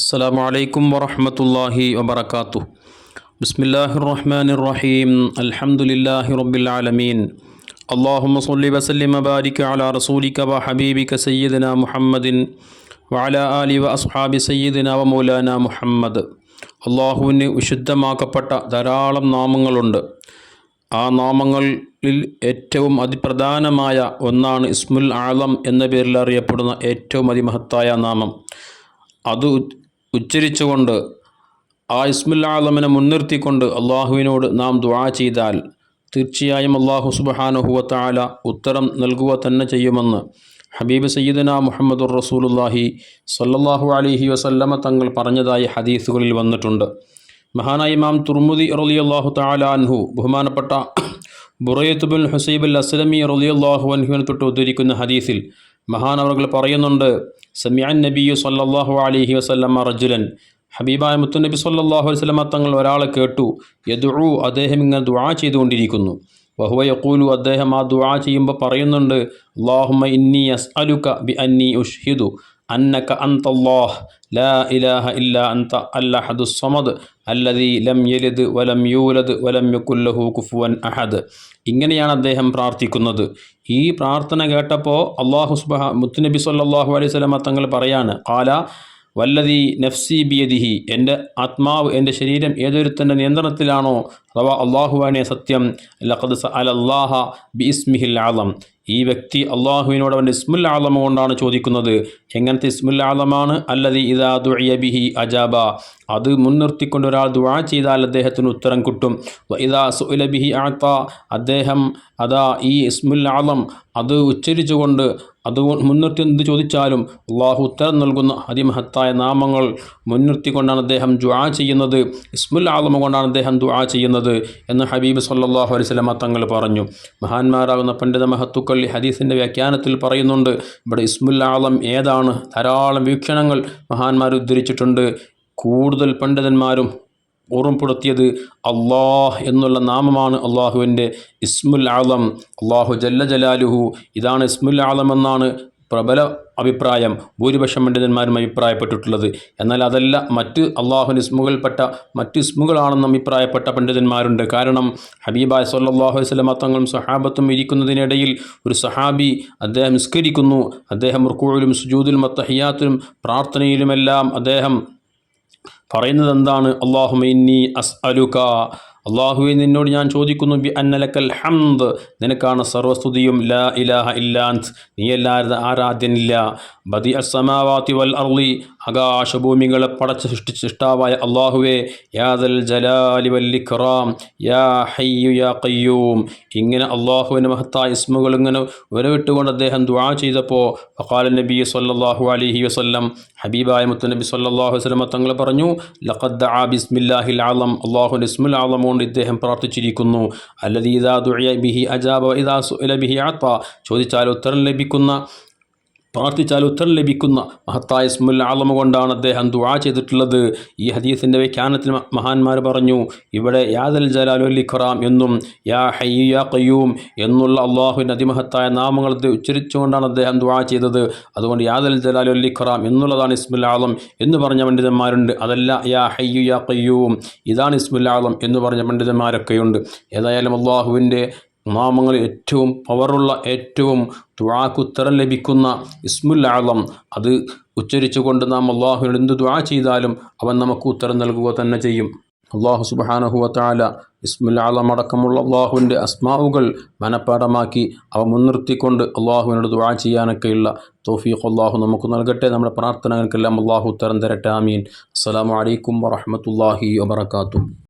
السلام عليكم ورحمة الله وبركاته بسم الله الرحمن الرحيم الحمد لله رب العالمين اللهم صل وسلم وبارك على رسولك وحبيبك سيدنا محمد وعلى آله وأصحاب سيدنا ومولانا മുഹമ്മദ് അള്ളാഹുവിന് വിശുദ്ധമാക്കപ്പെട്ട ധാരാളം നാമങ്ങളുണ്ട് ആ നാമങ്ങളിൽ ഏറ്റവും അതിപ്രധാനമായ ഒന്നാണ് ഇസ്മുൽ ആലം എന്ന പേരിൽ അറിയപ്പെടുന്ന ഏറ്റവും അതിമഹത്തായ നാമം അത് ഉ- ഉച്ചരിച്ചുകൊണ്ട് ആ ഇസ്മുല്ലാലമിനെ മുൻനിർത്തിക്കൊണ്ട് അള്ളാഹുവിനോട് നാം ദുആ ചെയ്താൽ തീർച്ചയായും അള്ളാഹു സുബഹാനുഹുവത്താല ഉത്തരം നൽകുക തന്നെ ചെയ്യുമെന്ന് ഹബീബ് സയ്യിദന മുഹമ്മദുർ റസൂലുല്ലാഹി സല്ലാഹു അലൈഹി വസല്ലമ തങ്ങൾ പറഞ്ഞതായി ഹദീസുകളിൽ വന്നിട്ടുണ്ട്. മഹാനായി ഇമാം തുർമുദി റളിയല്ലാഹു തആല അൻഹു ബഹുമാനപ്പെട്ട ബുറയത്തുബുൽ ഹുസൈബുൽ അസ്ലമി റലി അള്ളാഹു അൻഹുവിനെ തൊട്ട് ഉദ്ധരിക്കുന്ന ഹദീസിൽ മഹാനവറുകൾ പറയുന്നുണ്ട് സമിയാൻ നബിയു സല്ലാഹു അലഹി വസ്ലമ റജുലൻ. ഹബീബായ മുത്തുനബി സല്ലാഹു അലൈഹി വസല്ലമ തങ്ങൾ ഒരാളെ കേട്ടു. യദു അദ്ദേഹം ഇങ്ങനെ ദുആ ചെയ്തുകൊണ്ടിരിക്കുന്നു. വഹുവ യക്കൂലു അദ്ദേഹം ആ ദുആ ചെയ്യുമ്പോൾ പറയുന്നുണ്ട് അള്ളാഹുമ ഇന്നി അസ് അസ്അലുക ബി അന്നി ഉഷ്ഹിദു. അന്നക അന്തല്ലാഹ് ലാ ഇലാഹ ഇല്ല അന്ത അല്ലഹദു സമദ് അല്ലതി ലം യലിദ് വലം യൂലദ് വലം യകുല്ലഹു കുഫുവൻ അഹദ് ഇങ്ങനെയാണ് അദ്ദേഹം പ്രാർത്ഥിക്കുന്നത്. ഈ പ്രാർത്ഥന കേട്ടപ്പോൾ അള്ളാഹു സുബഹ മുത്തുനബി സല്ലാഹു അലൈഹി സ്വലമ തങ്ങൾ പറയാണ് കാല വല്ലതി നഫ്സി ബിയദിഹി. എന്റെ ആത്മാവ് എന്റെ ശരീരം ഏതൊരുത്തന്റെ നിയന്ത്രണത്തിലാണോ അഥവാ അള്ളാഹുവാനെ സത്യം ലഖദ് അലല്ലാഹ ബി ഇസ്മിഹിൽ ആലം ഈ വ്യക്തി അള്ളാഹുവിനോട് അവന്റെ ഇസ്മുൽ ആലമ കൊണ്ടാണ് ചോദിക്കുന്നത്. എങ്ങനത്തെ ഇസ്മുൽ ആലമാണ് അല്ലതി ഇദാ ദുഇയ ബിഹി അജാബ. അത് മുൻനിർത്തിക്കൊണ്ട് ഒരാൾ ദുആ ചെയ്താൽ അദ്ദേഹത്തിന് ഉത്തരം കിട്ടും. ഇദാ സുഇല ബിഹി ആത്ത അദ്ദേഹം അതാ ഈ ഇസ്മുൽ ആലം അത് ഉച്ചരിച്ചുകൊണ്ട് അത് മുൻനിർത്തി എന്ത് ചോദിച്ചാലും അള്ളാഹു ഉത്തരം നൽകുന്ന അതിമഹത്തായ നാമങ്ങൾ മുൻനിർത്തിക്കൊണ്ടാണ് അദ്ദേഹം ദുആ ചെയ്യുന്നത്. ഇസ്മുൽ ആലമ കൊണ്ടാണ് അദ്ദേഹം ദുആ ചെയ്യുന്നത്. എന്ന് ഹബീബ് സല്ലാഹു അലൈഹി വസല്ലമ തങ്ങൾ പറഞ്ഞു. മഹാന്മാരാകുന്ന പണ്ഡിത മഹത്തുക്കൾ ഹദീസിന്റെ വ്യാഖ്യാനത്തിൽ പറയുന്നുണ്ട് ഇവിടെ ഇസ്മുൽ ഏതാണ്? ധാരാളം വീക്ഷണങ്ങൾ മഹാന്മാർ ഉദ്ധരിച്ചിട്ടുണ്ട്. കൂടുതൽ പണ്ഡിതന്മാരും ഓർമ്മപ്പെടുത്തിയത് അള്ളാഹ് എന്നുള്ള നാമമാണ് അള്ളാഹുവിന്റെ ഇസ്മുൽ ആലം അള്ളാഹു ജല്ല ജലാലുഹു. ഇതാണ് ഇസ്മുൽ ആലം എന്നാണ് പ്രബല അഭിപ്രായം ഭൂരിപക്ഷം പണ്ഡിതന്മാരും അഭിപ്രായപ്പെട്ടിട്ടുള്ളത്. എന്നാൽ അതല്ല മറ്റ് അള്ളാഹുവിന്റെ ഇസ്മുകൾപ്പെട്ട മറ്റ് ഇസ്മുകളാണെന്ന് അഭിപ്രായപ്പെട്ട പണ്ഡിതന്മാരുണ്ട്. കാരണം ഹബീബായ് സല്ലാഹു വസ്ലമ തങ്ങളും സഹാബത്തും ഇരിക്കുന്നതിനിടയിൽ ഒരു സഹാബി അദ്ദേഹം നിസ്കരിക്കുന്നു. അദ്ദേഹം റുക്കൂഴിലും സുജൂദിലും അത്തഹിയാത്തിലും പ്രാർത്ഥനയിലുമെല്ലാം അദ്ദേഹം പറയുന്നത് എന്താണ് അള്ളാഹു ഇന്നി അസ് അലുക അള്ളാഹുവെ നിന്നോട് ഞാൻ ചോദിക്കുന്നു ബി അന്നലക്കൽ ഹംദ്. നിനക്കാണ് സർവസ്തുതിയും ലാ ഇലാഹ ഇല്ലാന്ത് നീയല്ലാതെ ആരാധ്യനില്ല. ബദി അസമാവാത്തി വൽ അർളി. ആകാശഭൂമികളെ പടച്ച് സൃഷ്ടി സൃഷ്ടാവായ അള്ളാഹുവേ യാദൽ ജലാലി വല്ലിഖറാം യാ ഹയ്യു യാ ഖയ്യൂം. ഇങ്ങനെ അള്ളാഹുവിന്റെ മഹത്തായ ഇസ്മുകൾ ഇങ്ങനെ ഉരവിട്ടുകൊണ്ട് അദ്ദേഹം ദുആ ചെയ്തപ്പോൾ ഫഖാല നബി സല്ലല്ലാഹു അലൈഹി വസല്ലം ഹബീബായ മുത്തുനബി സല്ലല്ലാഹു അലൈഹി വസല്ലം തങ്ങൾ പറഞ്ഞു ലഖദ് ദഅ ബിസ്മില്ലാഹിൽ ആലം അള്ളാഹുവിന്റെ ഇസ്മുൽ ആലം കൊണ്ട് ഇദ്ദേഹം പ്രാർത്ഥിച്ചിരിക്കുന്നു. അല്ലദീദാ ദുഴിയ ബിഹി അജാബ ഇദാ സുഇല ബിഹി അത്ത ചോദിച്ചാൽ ഉത്തരം ലഭിക്കുന്ന പ്രാർത്ഥിച്ചാൽ ഉത്തരം ലഭിക്കുന്ന മഹത്തായ ഇസ്മുൽ ആലമ കൊണ്ടാണ് അദ്ദേഹം ദുആ ചെയ്തിട്ടുള്ളത്. ഈ ഹദീസിന്റെ വ്യാഖ്യാനത്തിൽ മഹാന്മാർ പറഞ്ഞു ഇവിടെ യാദൽ ജലാലുൽ ഇഖറാം എന്നും യാ ഹയ്യു യാ ഖയ്യൂം എന്നുള്ള അള്ളാഹുവിന്റെ അതിമഹത്തായ നാമങ്ങൾ ഉച്ചരിച്ചുകൊണ്ടാണ് അദ്ദേഹം ദുആ ചെയ്തത്. അതുകൊണ്ട് യാദൽ ജലാലുൽ ഇഖറാം എന്നുള്ളതാണ് ഇസ്മുൽ ആലം എന്ന് പറഞ്ഞ പണ്ഡിതന്മാരുണ്ട്. അതല്ല യാ ഹയ്യു യാ ഖയ്യൂം ഇതാണ് ഇസ്മുൽ ആലം എന്ന് പറഞ്ഞ പണ്ഡിതന്മാരൊക്കെയുണ്ട്. ഏതായാലും അള്ളാഹുവിന്റെ നാമങ്ങൾ ഏറ്റവും പവറുള്ള ഏറ്റവും ദുആക്കുത്തരം ലഭിക്കുന്ന ഇസ്മുൽ ആലം അത് ഉച്ചരിച്ചുകൊണ്ട് നാം അള്ളാഹുവിനോട് എന്ത് ദുആ ചെയ്താലും അവൻ നമുക്ക് ഉത്തരം നൽകുക തന്നെ ചെയ്യും. അള്ളാഹു സുബാനഹുവത്താല ഇസ്മുൽ അടക്കമുള്ള അള്ളാഹുവിന്റെ അസ്മാവുകൾ മനഃപ്പാടമാക്കി അവ മുൻനിർത്തിക്കൊണ്ട് അള്ളാഹുവിനോട് ദുആ ചെയ്യാനൊക്കെയുള്ള തോഫീഖ് അള്ളാഹു നമുക്ക് നൽകട്ടെ. നമ്മുടെ പ്രാർത്ഥനകൾക്കെല്ലാം അള്ളാഹു ഉത്തരം തരട്ടെ. ആമീൻ. അസ്സലാമു അലൈക്കും വറഹ്മത്തുള്ളാഹി വബറകാതുഹു.